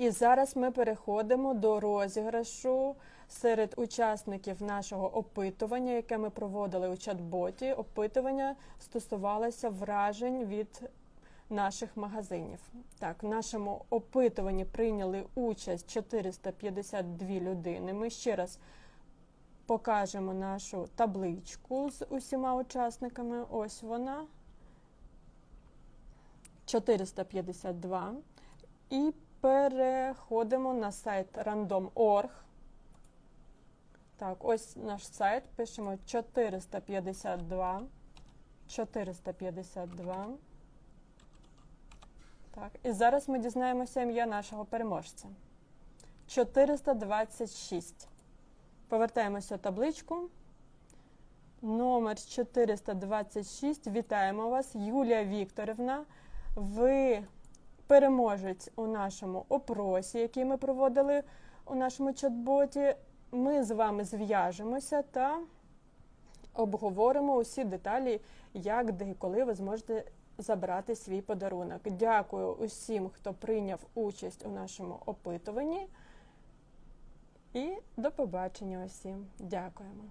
І зараз ми переходимо до розіграшу серед учасників нашого опитування, яке ми проводили у чат-боті. Опитування стосувалося вражень від наших магазинів. Так, в нашому опитуванні прийняли участь 452 людини. Ми ще раз покажемо нашу табличку з усіма учасниками. Ось вона. 452. І переходимо на сайт random.org. Так, ось наш сайт. Пишемо 452. 452. Так, і зараз ми дізнаємося ім'я нашого переможця. 426. Повертаємося в табличку. Номер 426. Вітаємо вас, Юлія Вікторівна. Ви переможець у нашому опросі, який ми проводили у нашому чат-боті. Ми з вами зв'яжемося та обговоримо усі деталі, як, де і коли ви зможете забрати свій подарунок. Дякую усім, хто прийняв участь у нашому опитуванні. І до побачення усім. Дякуємо.